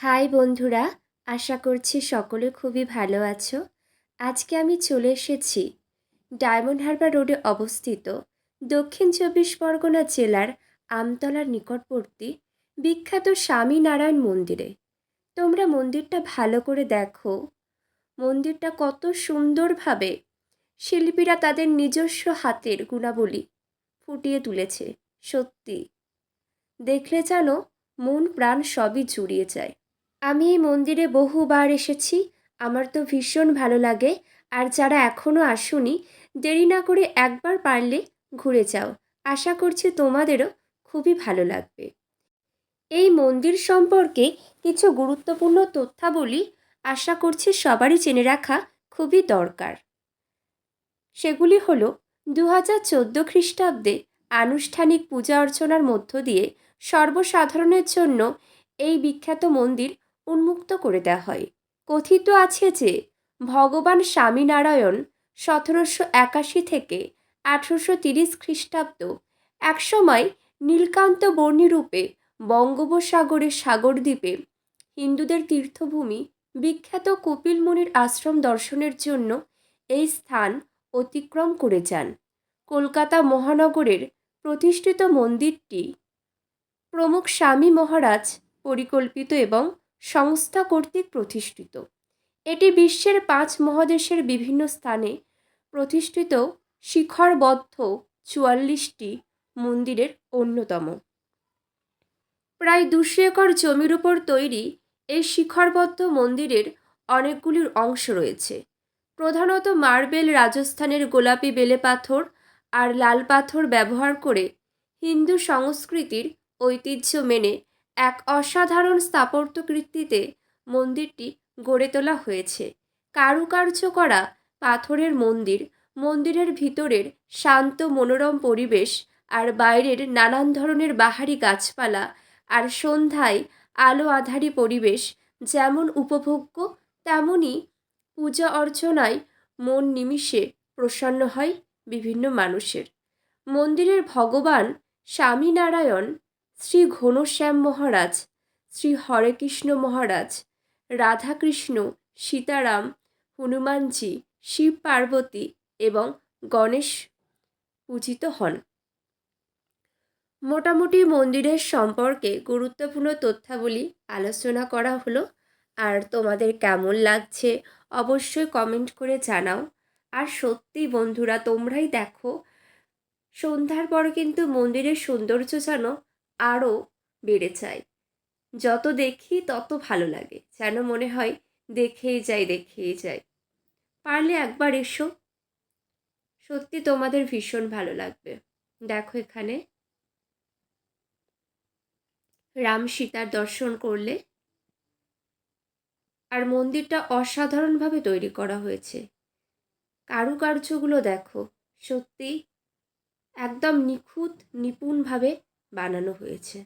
High বন্ধুরা, আশা করছি সকলে খুবই ভালো আছো। আজকে আমি চলে এসেছি ডায়মন্ড হারবার রোডে অবস্থিত দক্ষিণ চব্বিশ পরগনা জেলার আমতলার নিকটবর্তী বিখ্যাত স্বামীনারায়ণ মন্দিরে। তোমরা মন্দিরটা ভালো করে দেখো। মন্দিরটা কত সুন্দরভাবে শিল্পীরা তাদের নিজস্ব হাতের গুণাবলী ফুটিয়ে তুলেছে, সত্যি। দেখলে যেন মন প্রাণ সবই জুড়িয়ে যায়। আমি এই মন্দিরে বহুবার এসেছি, আমার তো ভীষণ ভালো লাগে, আর যারা এখনও আসুনি, দেরি না করে একবার পারলে ঘুরে যাও। আশা করছি তোমাদেরও খুবই ভালো লাগবে। এই মন্দির সম্পর্কে কিছু গুরুত্বপূর্ণ তথ্যাবলী আশা করছি সবারই জেনে রাখা খুবই দরকার। সেগুলি হলো দু হাজার চোদ্দ খ্রিস্টাব্দে আনুষ্ঠানিক পূজা অর্চনার মধ্য দিয়ে সর্বসাধারণের জন্য এই বিখ্যাত মন্দির উন্মুক্ত করে দেওয়া হয়। কথিত আছে যে, ভগবান স্বামীনারায়ণ সতেরোশো একাশি থেকে আঠেরোশো তিরিশ খ্রিস্টাব্দ একসময় নীলকান্ত বর্ণিরূপে বঙ্গোপসাগরের সাগরদ্বীপে হিন্দুদের তীর্থভূমি বিখ্যাত কপিল মুনির আশ্রম দর্শনের জন্য এই স্থান অতিক্রম করে যান। কলকাতা মহানগরের প্রতিষ্ঠিত মন্দিরটি প্রমুখ স্বামী মহারাজ পরিকল্পিত এবং সংস্থা কর্তৃক প্রতিষ্ঠিত। এটি বিশ্বের পাঁচ মহাদেশের বিভিন্ন স্থানে প্রতিষ্ঠিত শিখরবদ্ধ চুয়াল্লিশটি মন্দিরের অন্যতম। প্রায় দুশো একর জমির উপর তৈরি এই শিখরবদ্ধ মন্দিরের অনেকগুলির অংশ রয়েছে। প্রধানত মার্বেল রাজস্থানের গোলাপি বেলে পাথর আর লাল পাথর ব্যবহার করে হিন্দু সংস্কৃতির ঐতিহ্য মেনে এক অসাধারণ স্থাপত্যকৃতিতে মন্দিরটি গড়ে তোলা হয়েছে। কারুকার্য করা পাথরের মন্দির, মন্দিরের ভিতরের শান্ত মনোরম পরিবেশ আর বাইরের নানান ধরনের বাহারি গাছপালা আর সন্ধ্যায় আলো আধারি পরিবেশ যেমন উপভোগ্য তেমনই পূজা অর্চনায় মন নিমিষে প্রসন্ন হয় বিভিন্ন মানুষের। মন্দিরের ভগবান স্বামীনারায়ণ শ্রী ঘনশ্যাম মহারাজ, শ্রী হরেকৃষ্ণ মহারাজ, রাধাকৃষ্ণ, সীতারাম, হনুমানজি, শিব পার্বতী এবং গণেশ পূজিত হন। মোটামুটি মন্দিরের সম্পর্কে গুরুত্বপূর্ণ তথ্যাবলী আলোচনা করা হলো। আর তোমাদের কেমন লাগছে অবশ্যই কমেন্ট করে জানাও। আর সত্যি বন্ধুরা, তোমরাই দেখো, সন্ধ্যার পর কিন্তু মন্দিরের সৌন্দর্য যেন আরও বেড়ে যায়। যত দেখি তত ভালো লাগে, যেন মনে হয় দেখেই যাই দেখেই যাই। পারলে একবার এসো। সত্যি তোমাদের ভীষণ ভালো লাগবে। দেখো এখানে। রাম সীতার দর্শন করলে আর মন্দিরটা অসাধারণভাবে তৈরি করা হয়েছে। কারুকার্যগুলো দেখো, সত্যি একদম নিখুঁত, নিপুণভাবে বানানো হয়েছে।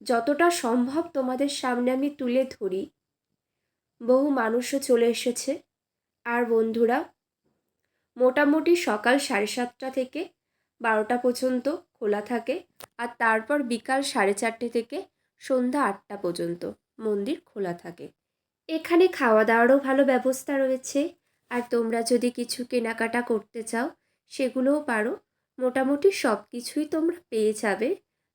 যতটা সম্ভব তোমাদের সামনে আমি তুলে ধরি। বহু মানুষও চলে এসেছে। আর বন্ধুরা, মোটামুটি সকাল সাড়ে সাতটা থেকে বারোটা পর্যন্ত খোলা থাকে আর তারপর বিকাল সাড়ে চারটে থেকে সন্ধ্যা আটটা পর্যন্ত মন্দির খোলা থাকে। এখানে খাওয়া দাওয়ারও ভালো ব্যবস্থা রয়েছে। আর তোমরা যদি কিছু কেনাকাটা করতে চাও, সেগুলোও পারো। মোটামুটি সব কিছুই তোমরা পেয়ে যাবে।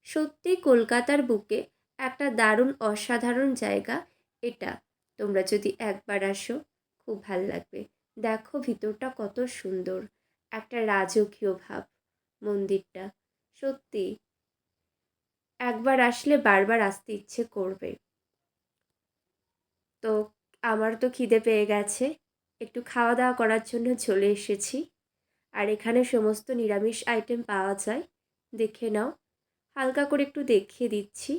সত্যি কলকাতার বুকে একটা দারুণ অসাধারণ জায়গা এটা। তোমরা যদি একবার আসো, খুব ভালো লাগবে। দেখো ভিতরটা কত সুন্দর। একটা রাজকীয় ভাব মন্দিরটা। সত্যি একবার আসলে বারবার আসতে ইচ্ছে করবে। তো আমার তো খিদে পেয়ে গেছে। একটু খাওয়া দাওয়া করার জন্য চলে এসেছি। আর এখানে সমস্ত নিরামিষ আইটেম পাওয়া যায়। দেখে নাও। হালকা করে একটু দেখিয়ে দিচ্ছি।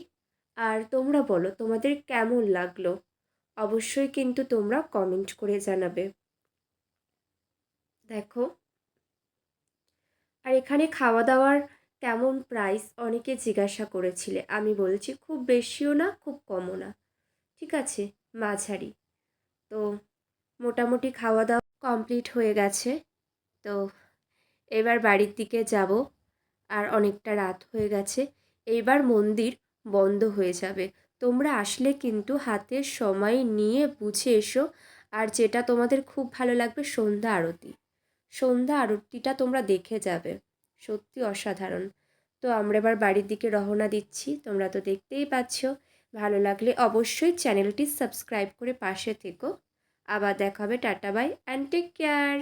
আর তোমরা বলো, তোমাদের কেমন লাগল? অবশ্যই কিন্তু তোমরা কমেন্ট করে জানাবে। দেখো। আর এখানে খাওয়া দাওয়ার কেমন প্রাইস অনেকে জিজ্ঞাসা করেছিলে। আমি বলছি, খুব বেশিও না, খুব কমও না। ঠিক আছে, মাঝারি। তো মোটামুটি খাওয়া দাওয়া কমপ্লিট হয়ে গেছে। তো এবার বাড়ির দিকে যাব। আর অনেকটা রাত হয়ে গেছে, এইবার মন্দির বন্ধ হয়ে যাবে। তোমরা আসলে কিন্তু হাতে সময় নিয়ে বুঝে এসো। আর যেটা তোমাদের খুব ভালো লাগবে, সন্ধ্যা আরতি। সন্ধ্যা আরতিটা তোমরা দেখে যাবে। সত্যি অসাধারণ। তো আমরা এবার বাড়ির দিকে রওনা দিচ্ছি। তোমরা তো দেখতেই পাচ্ছ। ভালো লাগলে অবশ্যই চ্যানেলটি সাবস্ক্রাইব করে পাশে থেকো। আবার দেখা হবে, tata, bye, and take care.